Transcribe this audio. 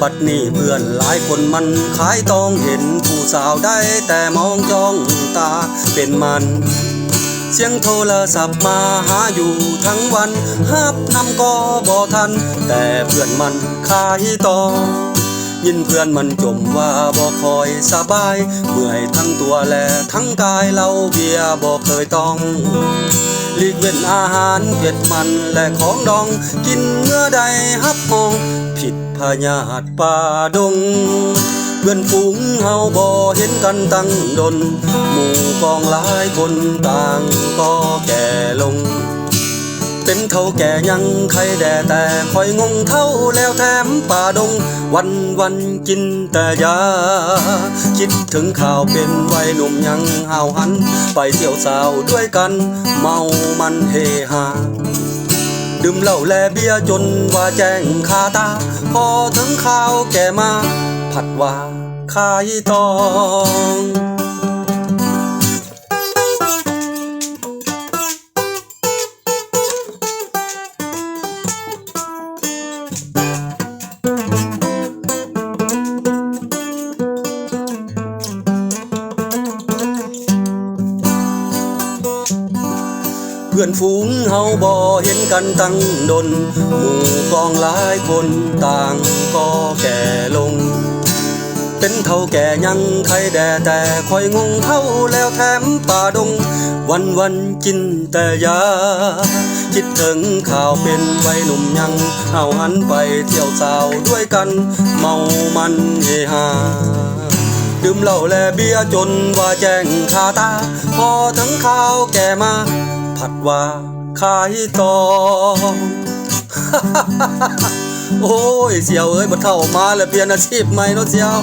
บัดนี้เพื่อนหลายคนมันขายต้องเห็นผู้สาวได้แต่มองจ้องตาเป็นมัน เสียงโทรศัพท์มาหาอยู่ทั้งวันฮับนำก็บ่ทัน แต่เพื่อนมันขายต่อยินเพื่อนมันจมว่าบ่คอยสบาย เมื่อยทั้งตัวและทั้งกายเราเบียบ่เคยต้องลีกเว้นอาหารเผ็ดมันและของดอง กินเมื่อใดฮับมอง พญาติป่าดง เพื่อนฝูงเฮาบ่เห็นกันตั้งดน หมู่กองหลายคนต่างก็แก่ลง เป็นเท่าแก่ยังใครแด่แต่คอยงงเท่าแล้วแถมป่าดง วันวันกินแต่ยา คิดถึงข่าวเป็นวัยหนุ่มยังห้าวหัน ไปเที่ยวสาวด้วยกัน เมามันเฮฮา ดื่มเหล้าแลเบียร์จนว่าแจ้งคาตา พอถึงข้าวแก่มา ผัดว่าขายตอง พื่อนฝูงเฮาบ่เห็นกันตั้งดนหมู่กองหลายคนต่างก็แก่ลง เป็นเท่าแก่ยังใครแด่แต่คอยงงเท่าแล้วแถมป่าดง วันวันกินแต่ยา คิดถึงข่าวเป็นวัยหนุ่มยังเอาหันไปเที่ยวสาวด้วยกัน เมามันเฮฮาดื่มเหล้าและเบียร์จนว่าแจ้งคาตา พอทั้งข่าวแก่มา ผัดว่าขายตองโอ้ยเสียวเอ้ยบัดเท่ามาแล้วเปลี่ยนอาชีพใหม่เนาะเสียว